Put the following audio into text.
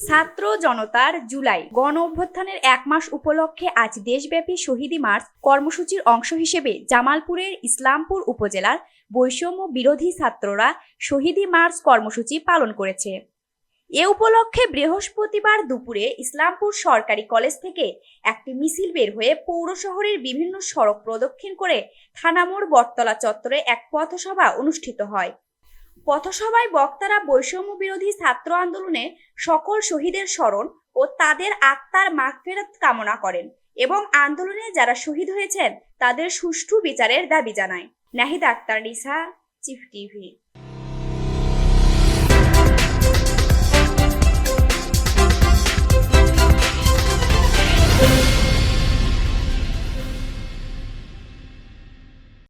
ছাত্র জনতার জুলাই। গণ অভ্যুত্থানের এক মাস উপলক্ষে আজ দেশব্যাপী শহীদি মার্চ কর্মসূচির অংশ হিসেবে জামালপুরের ইসলামপুর উপজেলার বৈষম্য বিরোধী ছাত্ররা শহীদি মার্চ কর্মসূচি পালন করেছে। এ উপলক্ষে বৃহস্পতিবার দুপুরে ইসলামপুর সরকারি কলেজ থেকে একটি মিছিল বের হয়ে পৌর শহরের বিভিন্ন সড়ক প্রদক্ষিণ করে থানামোড় বটতলা চত্বরে এক পথসভা অনুষ্ঠিত হয়। পথসভায় বক্তারা বৈষম্য বিরোধী ছাত্র আন্দোলনে সকল শহীদের স্মরণ ও তাদের আত্মার মাগফেরত কামনা করেন এবং আন্দোলনে যারা শহীদ হয়েছেন তাদের সুষ্ঠু বিচারের দাবি জানায়। নাহিদ আক্তার, নিসা, চিফ টিভি।